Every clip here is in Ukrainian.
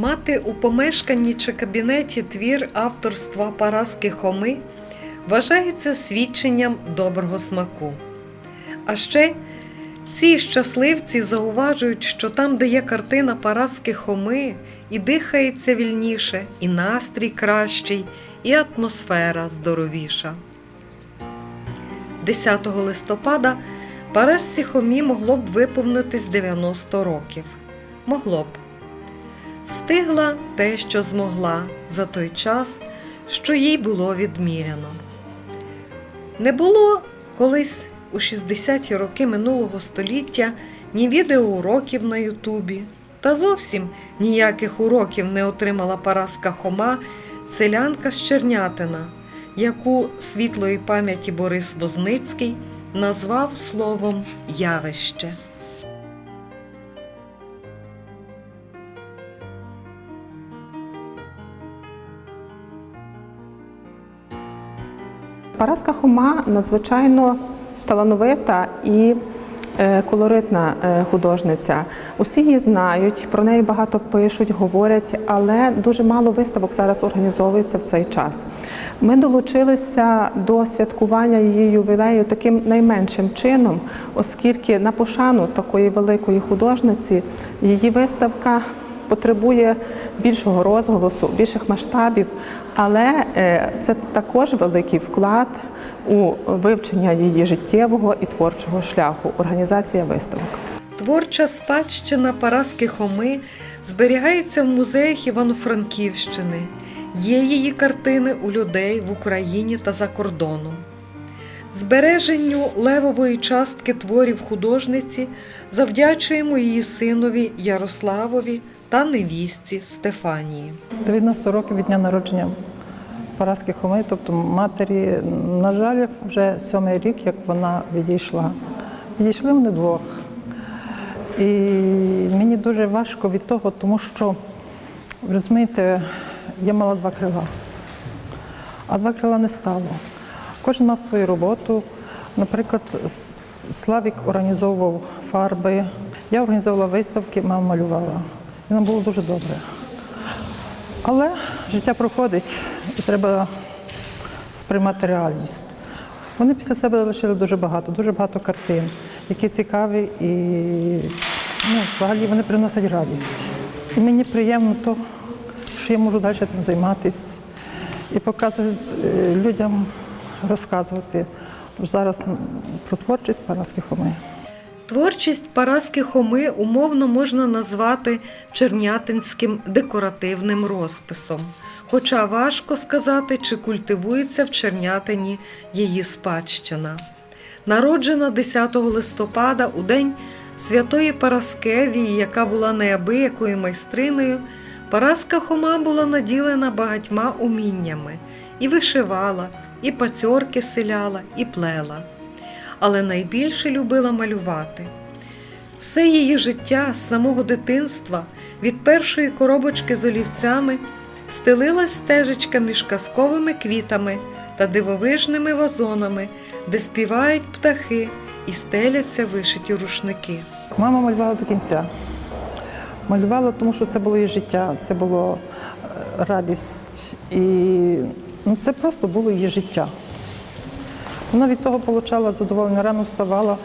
Мати у помешканні чи кабінеті твір авторства Параски Хоми вважається свідченням доброго смаку. А ще ці щасливці зауважують, що там, де є картина Параски Хоми, і дихається вільніше, і настрій кращий, і атмосфера здоровіша. 10 листопада Парасці Хомі могло б виповнитись 90 років. Могло б. Встигла те, що змогла за той час, що їй було відміряно. Не було колись у 60-ті роки минулого століття ні відеоуроків на Ютубі, та зовсім ніяких уроків не отримала Параска Хома, селянка з Чернятина, яку світлої пам'яті Борис Возницький назвав словом явище. Параска Хома надзвичайно талановита і е, колоритна е, художниця. Усі її знають, про неї багато пишуть, говорять, але дуже мало виставок зараз організовується в цей час. Ми долучилися до святкування її ювілею таким найменшим чином, оскільки на пошану такої великої художниці її виставка потребує більшого розголосу, більших масштабів, але е, це також великий вклад у вивчення її життєвого і творчого шляху. Організація виставок. Творча спадщина Параски Хоми зберігається в музеях Івано-Франківщини. Є її картини у людей в Україні та за кордоном. Збереженню левової частки творів художниці завдячуємо її синові Ярославові та невістці Стефанії. 90 років від дня народження Параски Хоми, тобто матері, на жаль, вже сьомий рік, як вона відійшла. Відійшли вони двох. І мені дуже важко від того, тому що, розумієте, я мала два крила, а два крила не стало. Кожен мав свою роботу. Наприклад, Славік організовував фарби, я організовувала виставки, мама малювала. І нам було дуже добре. Але життя проходить і треба сприймати реальність. Вони після себе залишили дуже багато, дуже багато картин, які цікаві і ну, взагалі вони приносять радість. І мені приємно то, що я можу далі тим займатися і показувати е, людям, розказувати зараз про творчість Параски Хоми. Творчість Параски Хоми умовно можна назвати чернятинським декоративним розписом, хоча важко сказати, чи культивується в Чернятині її спадщина. Народжена 10 листопада у день святої Параскевії, яка була неабиякою майстриною, Параска Хома була наділена багатьма уміннями. І вишивала, і пацьорки селяла, і плела але найбільше любила малювати. Все її життя з самого дитинства, від першої коробочки з олівцями, стелилась стежечка між казковими квітами та дивовижними вазонами, де співають птахи і стеляться вишиті рушники. Мама малювала до кінця. Малювала, тому що це було її життя, це було е, радість. І ну, це просто було її життя. Вона від того отримала задоволення, рано вставала,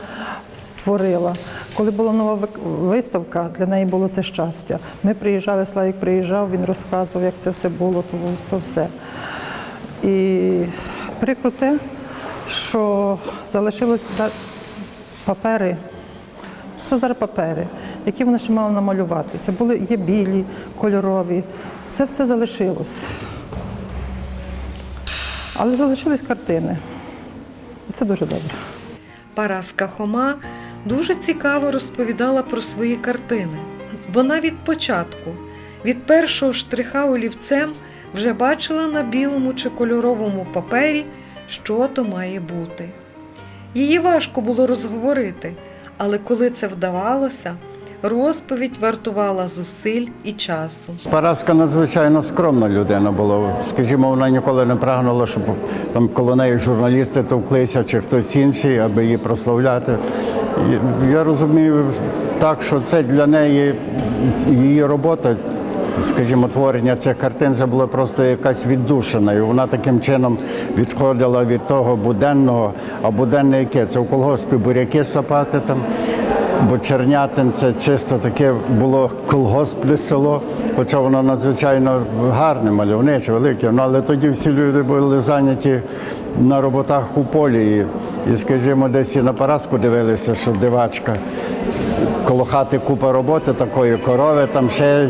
творила. Коли була нова виставка, для неї було це щастя. Ми приїжджали, Славік приїжджав, він розказував, як це все було, то, то все. І прикро те, що залишилось папери, це зараз папери, які вона ще мала намалювати. Це були є білі, кольорові. Це все залишилось. Але залишились картини. Це дуже добре. Параска Хома дуже цікаво розповідала про свої картини. Вона від початку, від першого штриха олівцем, вже бачила на білому чи кольоровому папері, що то має бути. Її важко було розговорити, але коли це вдавалося, розповідь вартувала зусиль і часу. Параска надзвичайно скромна людина була. Скажімо, вона ніколи не прагнула, щоб там коло неї журналісти товклися чи хтось інший, аби її прославляти. Я розумію так, що це для неї її робота скажімо, творення цих картин це була просто якась віддушина. І вона таким чином відходила від того буденного, а буденне яке? Це в колгоспі буряки сапати там. Бо Чернятин це чисто таке було колгоспне село, хоча воно надзвичайно гарне, мальовниче, велике. Ну, але тоді всі люди були зайняті на роботах у полі. І, скажімо, десь і на Параску дивилися, що дивачка коло хати купа роботи такої, корови там ще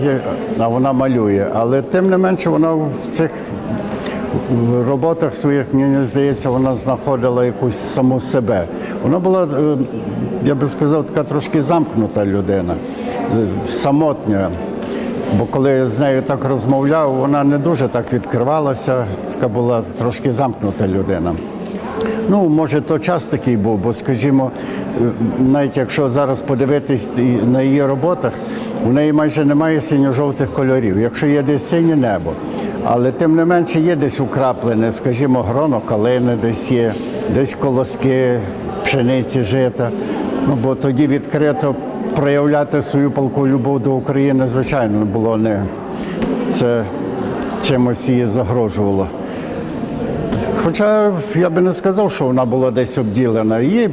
а вона малює. Але тим не менше вона в цих в роботах своїх, мені здається, вона знаходила якусь саму себе. Вона була, е, я би сказав, така трошки замкнута людина, е, самотня. Бо коли я з нею так розмовляв, вона не дуже так відкривалася, така була трошки замкнута людина. Ну, може, то час такий був, бо, скажімо, е, навіть якщо зараз подивитись на її роботах, у неї майже немає синьо-жовтих кольорів, якщо є десь синє небо. Але тим не менше є десь украплене, скажімо, гроно калини десь є, десь колоски, пшениці, жита. Ну, бо тоді відкрито проявляти свою палку любов до України, звичайно, було не це чимось її загрожувало. Хоча я би не сказав, що вона була десь обділена. Її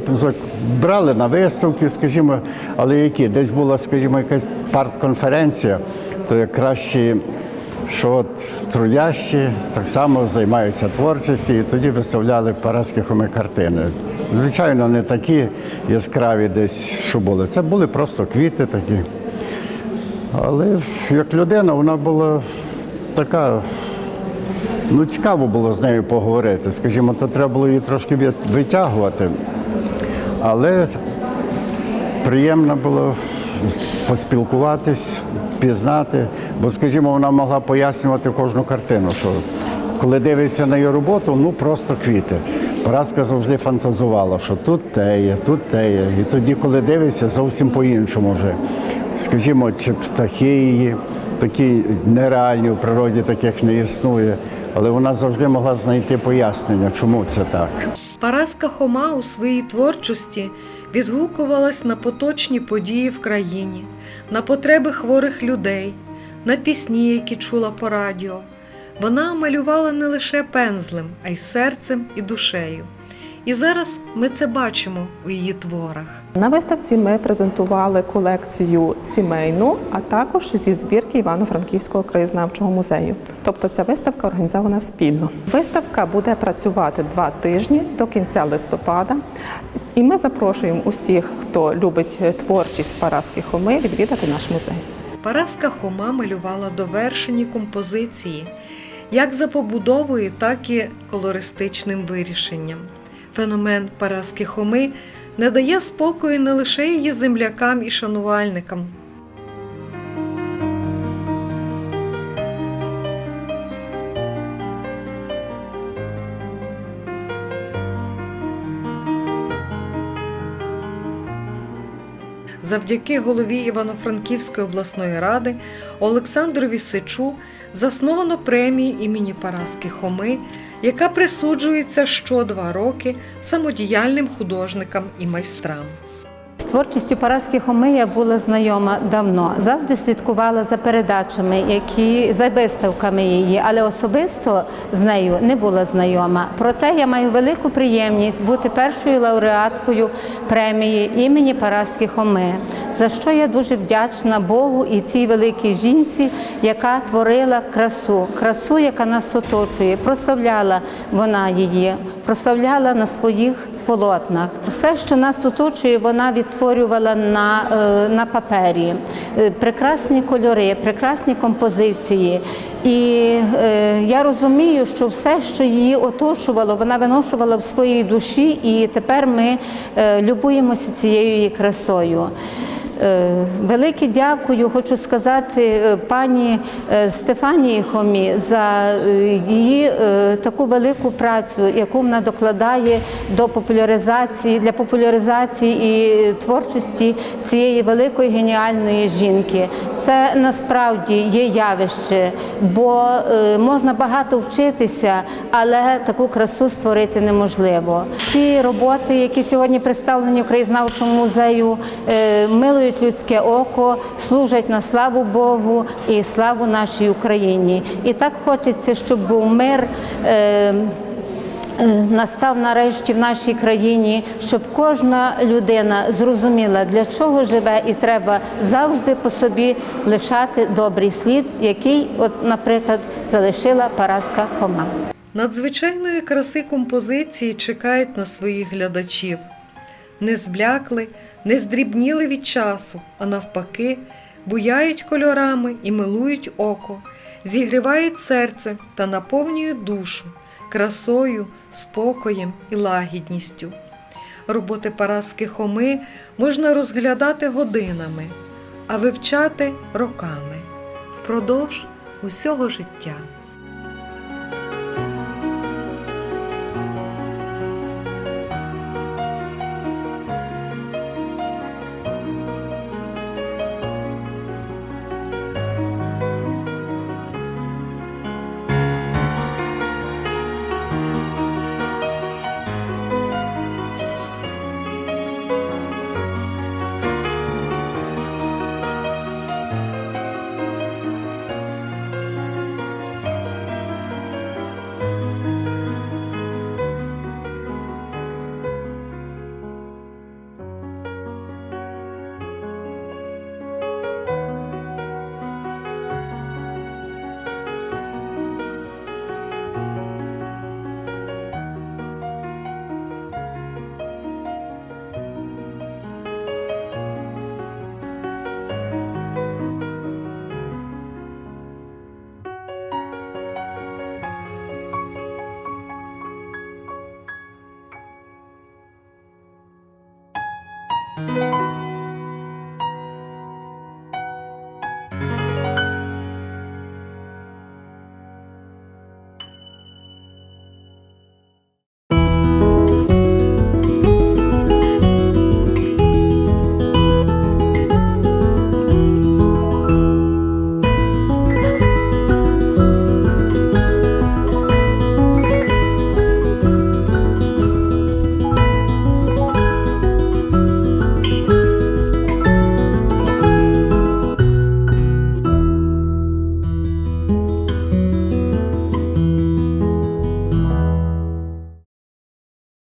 брали на виставки, скажімо, але які? Десь була, скажімо, якась партконференція, то як кращі, що от трудящі так само займаються творчістю, і тоді виставляли паразькі хоми картини. Звичайно, не такі яскраві десь, що були. Це були просто квіти такі. Але як людина, вона була така Ну, цікаво було з нею поговорити. Скажімо, то треба було її трошки витягувати. Але приємно було поспілкуватись, пізнати. Бо, скажімо, вона могла пояснювати кожну картину, що коли дивишся на її роботу, ну просто квіти. Поразка завжди фантазувала, що тут те є, тут те. І тоді, коли дивишся, зовсім по-іншому вже. Скажімо, чи птахи її такі нереальні в природі, таких не існує. Але вона завжди могла знайти пояснення, чому це так. Параска Хома у своїй творчості відгукувалась на поточні події в країні, на потреби хворих людей, на пісні, які чула по радіо. Вона малювала не лише пензлем, а й серцем і душею. І зараз ми це бачимо у її творах. На виставці ми презентували колекцію сімейну, а також зі збірки Івано-Франківського краєзнавчого музею. Тобто ця виставка організована спільно. Виставка буде працювати два тижні до кінця листопада. І ми запрошуємо усіх, хто любить творчість Параски Хоми, відвідати наш музей. Параска Хома малювала довершені композиції як за побудовою, так і колористичним вирішенням. Феномен Параски Хоми не дає спокою не лише її землякам і шанувальникам. Завдяки голові Івано-Франківської обласної ради Олександрові Сичу засновано премії імені Параски Хоми, яка присуджується що два роки самодіяльним художникам і майстрам. Творчістю Параски Хоми я була знайома давно. Завжди слідкувала за передачами, які за виставками її, але особисто з нею не була знайома. Проте я маю велику приємність бути першою лауреаткою премії імені Параски Хоми, за що я дуже вдячна Богу і цій великій жінці, яка творила красу, красу, яка нас оточує. Прославляла вона її, прославляла на своїх полотнах. Все, що нас оточує, вона відтворювала на, е, на папері. Е, Прекрасні кольори, прекрасні композиції. І е, я розумію, що все, що її оточувало, вона виношувала в своїй душі, і тепер ми е, любуємося цією її красою. Е, Велике дякую, хочу сказати е, пані е, Стефанії Хомі за її таку велику працю, яку вона докладає до популяризації для популяризації і творчості цієї великої геніальної жінки. Це насправді є явище, бо можна багато вчитися, але таку красу створити неможливо. Ці роботи, які сьогодні представлені в краєзнавчому музею, милою задоволюють людське око, служать на славу Богу і славу нашій Україні. І так хочеться, щоб був мир. Е, е, Настав нарешті в нашій країні, щоб кожна людина зрозуміла, для чого живе, і треба завжди по собі лишати добрий слід, який, от, наприклад, залишила Параска Хома. Надзвичайної краси композиції чекають на своїх глядачів. Не зблякли, не здрібніли від часу, а навпаки, буяють кольорами і милують око, зігрівають серце та наповнюють душу красою, спокоєм і лагідністю. Роботи Параски Хоми можна розглядати годинами, а вивчати роками впродовж усього життя.